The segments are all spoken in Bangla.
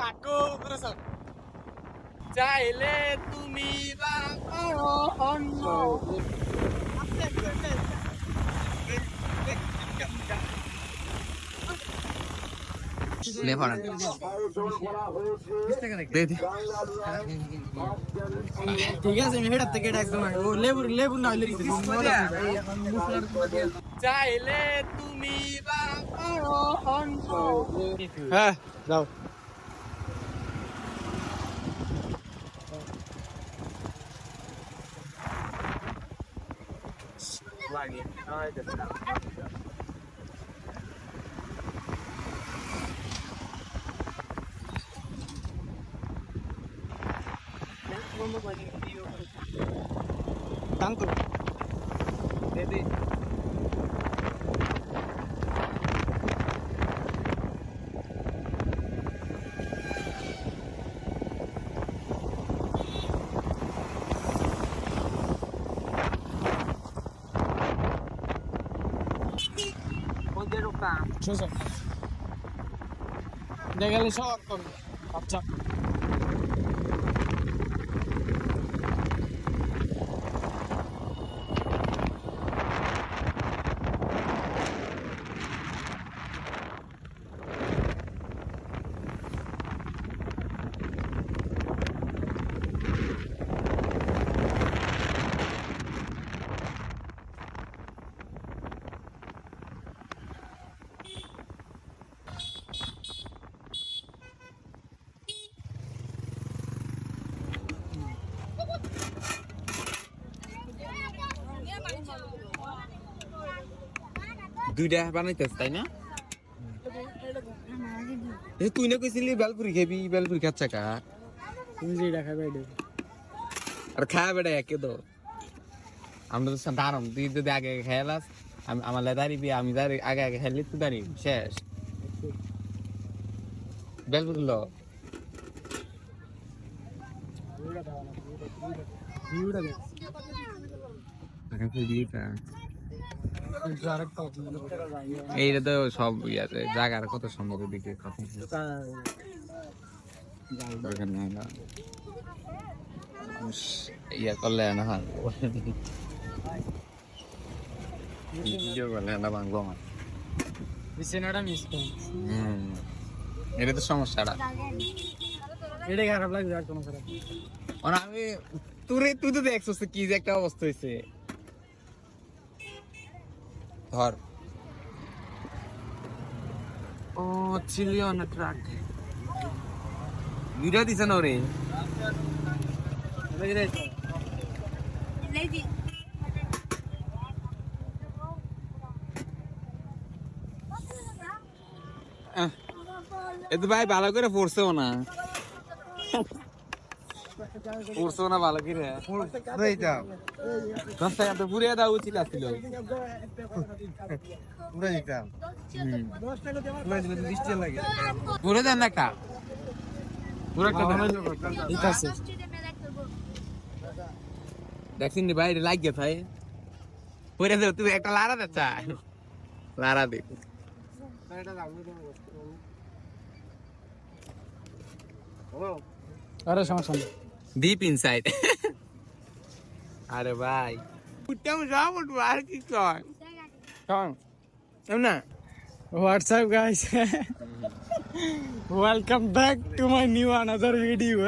কাকু করেছ চাইলে তুমি বা অন্য। লে ঠিক আছে আমি হেডার থেকে একদম ও লেবু লেবু না হলে চাইলে তুমি বা করো অন্য হ্যাঁ যাও tanto Cosa? Degale sotto. Faccia. দুইটা বানাইতেছ তাই না? তুই না কইছিলি বেলপুরি খাবি বেলপুরি খাচ্ছা কা তুমি যেটা খাবে আর খাওয়া বেটা একে তো। আমরা তো দাঁড়াম তুই যদি আগে আগে খেয়ালাস আমি আমার দাঁড়িয়ে আমি দাঁড়ি আগে আগে খেলি তুই দাঁড়ি শেষ। বেলপুরি লো। ভিউটা এইটা তো সব ইয়ে আছে জায়গার কত সম্ভব কথা ইয়া করলে না ভিডিও করলে না বাংলো আমার। বিছানাটা মিস করি এটা তো সমস্যাটা। এটা খারাপ লাগবে আর কোনো খারাপ মানে আমি তুই তুই তো দেখছিস কি যে একটা অবস্থা হয়েছে ধর। ও চিলি অন ট্রাক ভিডিও দিছে না রে Lady. এ তো ভাই ভালো করে পড়ছেও না। পড়ছেও না ভালো করে। এইটা দশ টাকা তো পুরিয়ে দেওয়া উচিত আসছিল। পুরে দেন না পুরো একটা দেন। ঠিক আছে। দেখছিন নি ভাই লাগ গে ভাই। পরে দে তুই একটা লারা দে চা লারা দে। আরে সমস্যা নেই। ডিপ ইনসাইড আরে ভাই উঠতাম সব উঠবো আর কি কয় কন না WhatsApp guys welcome back to my new another video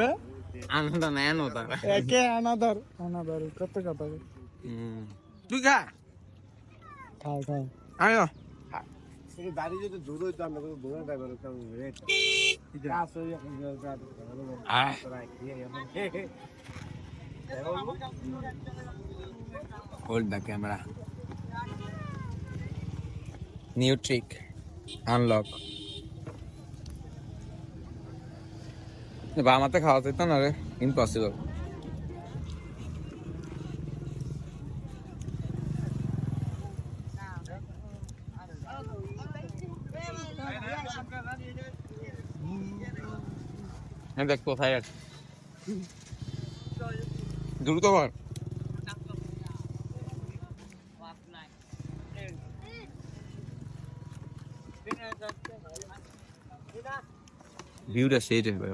আনন্দ নেয় নো তার একে আনাদার আনাদার কত কথা তুই খা খাও খাও আয়ো গাড়ি যদি দূর হইতো আমরা তো দূরে ড্রাইভার রেট আয়। Hold the camera. New trick. Unlock. বামাতে খাওয়া যেত না রে। ইম্পসিবল দেখ কোথায় আছে। দ্রুত কর ভিউটা সেই ভাই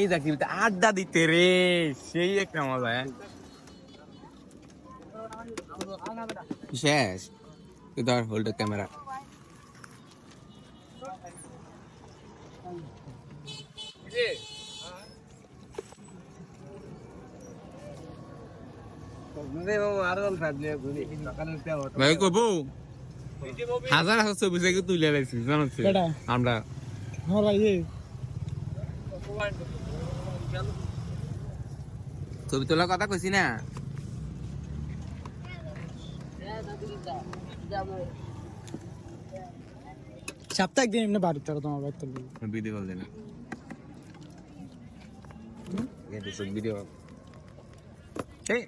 এই দেখি, আড্ডা দিতে রে, সেই একটা মজা হ্যাঁ। শেষ তুই ধর হোল্ড ক্যামেরা ভাই কবো হাজার হাজার ছবি থেকে তুলে লাগছি জানাচ্ছি আমরা। আমার ভাই এ ছবি তোলার কথা কইছি না? সপ্তাহে একদিন এমনি বাড়িতে আর তোমার বাড়িতে তুলবো। ভিডিও কল দেনা ভিডিও এই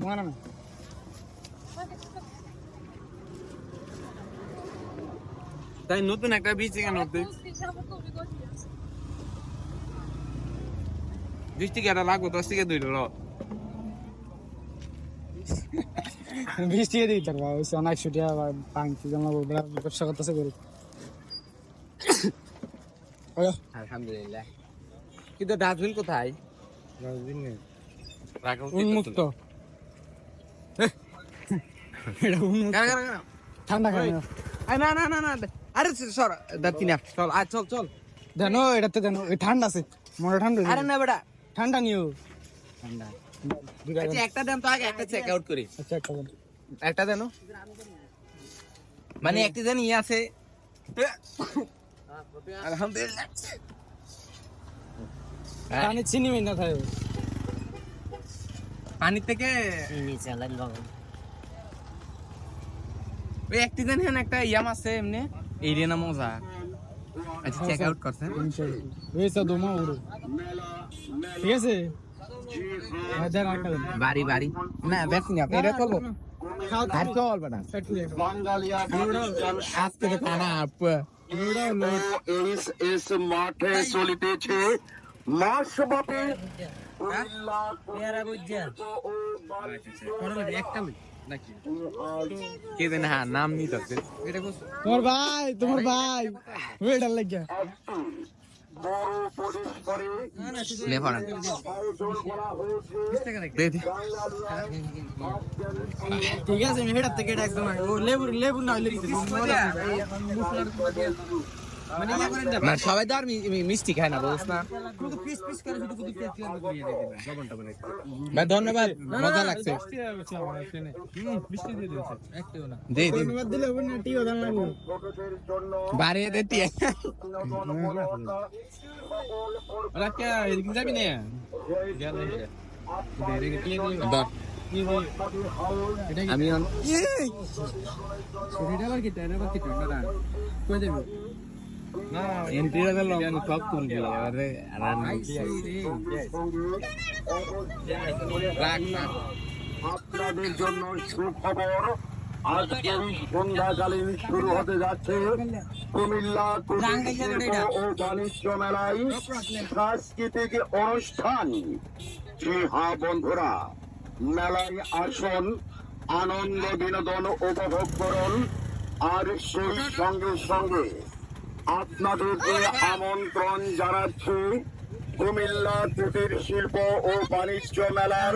মনে না তাই নতুন একটা বীজ কেন বিশ টিকা লাগবো? দশ টিকা দুই টাকা দিই তার বাবা হয়েছে অনেক ছুটি আবার পাঙ্কি জমা ব্যবসা করতেছে করে আলহামদুলিল্লাহ। কিন্তু ডাস্টবিন কোথায়? উন্মুক্ত? ঠান্ডা খাই না না না না না আরে সর দাঁতি না চল আয় চল চল। জানো এটাতে জানো এই ঠান্ডা আছে মনে ঠান্ডা আরে না বেটা। ঠান্ডা নিও। ঠান্ডা। আচ্ছা একটা দেন তো আগে একটা চেক আউট করি। আচ্ছা একটা দেন। একটা দেন মানে একটি দেন আছে। আলহামদুলিল্লাহ। পানি চিনি মিন না থাকে। পানি থেকে ওই একটি দেন হ্যাঁ একটা ইয়াম আছে এমনি। এই রে না মজা। আচ্ছা চেক আউট করছেন ঠিক আছে? হ্যাঁ, দেন একটা দেন বাড়ি বাড়ি না বেশ না এটা চলবো খাও আর চলবে না একটু দেখো। বাঙালিয়া আজকে তো খানা আপ এস এস মাঠে চলিতেছে মাসব্যাপী কে জানে হ্যাঁ নাম নিত এটা তোমার ভাই তোমার ভাই ওইটার লাগিয়া বড় আয়োজন করা ঠিক আছে আমি হেডার থেকে একদম লেবুর লেবু লেবু না দিতে না সবাই তো আর মিষ্টি খায় না বুঝছ না। ভাই ধন্যবাদ মজা লাগছে। বাড়িয়ে দে টিয়া বিনোদন মূলকতা যাবি না? আমি আপনাদের জন্য সুখবর। আজ এই সন্ধ্যাকালীন শুরু হতে যাচ্ছে কুমিল্লা ও বাণিজ্য মেলায় সাংস্কৃতিক অনুষ্ঠান। জি হ্যাঁ বন্ধুরা, মেলায় আসুন, আনন্দ, বিনোদন, উপভোগ করুন, আর সেই সঙ্গে সঙ্গে আপনাদেরকে আমন্ত্রণ জানাচ্ছি কুমিল্লা কুটির শিল্প ও বাণিজ্য মেলার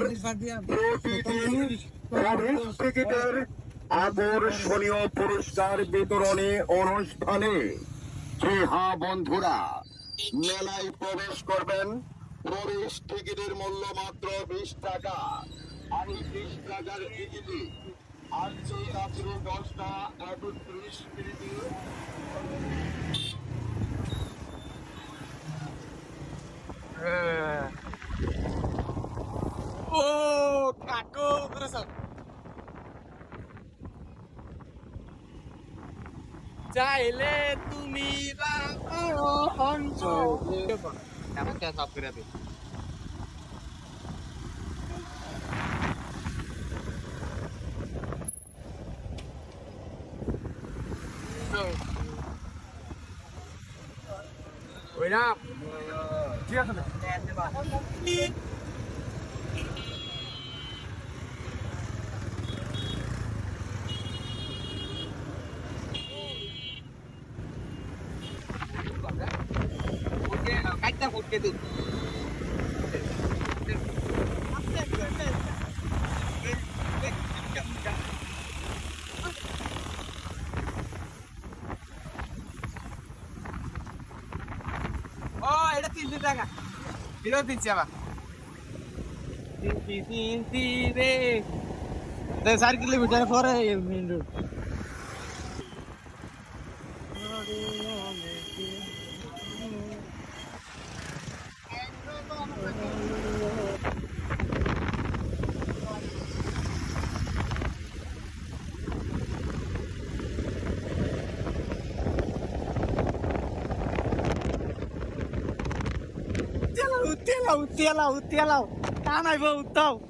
প্রতিদিন প্রবেশ টিকিটের আকর্ষণীয় পুরস্কার বিতরণী অনুষ্ঠানে। জি হ্যাঁ বন্ধুরা, মেলায় প্রবেশ করবেন। প্রবেশ টিকিটের মূল্য মাত্র বিশ টাকা। আর বিশ টাকার টিকিটে। আজকে রাত্রি দশটা একত্রিশ মিনিটে ও কাকু চাইলে তুমি আমাকে সব করে দে ওইরা ঠিক আছে anche tu. Aspetta, aspetta. Oh, இடத்து இல்லைட்டாங்க இருபத்தஞ்சாவா தீந்தி தீந்தி ரே இந்த சர்க்கிள் விட்டார போற மீண்டும் Âu tiên lâu, Âu tiên lâu Đá này vừa tàu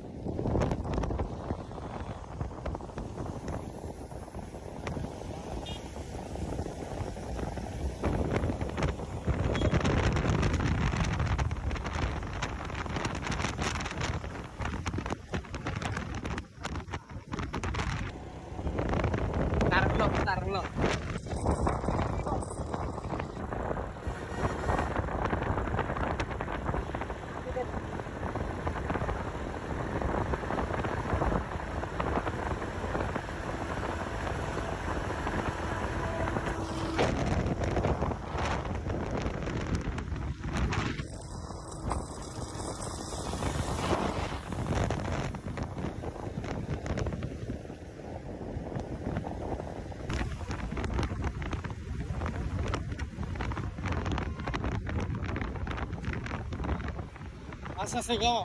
Tarlo, tarlo. আচ্ছা আচ্ছা গাও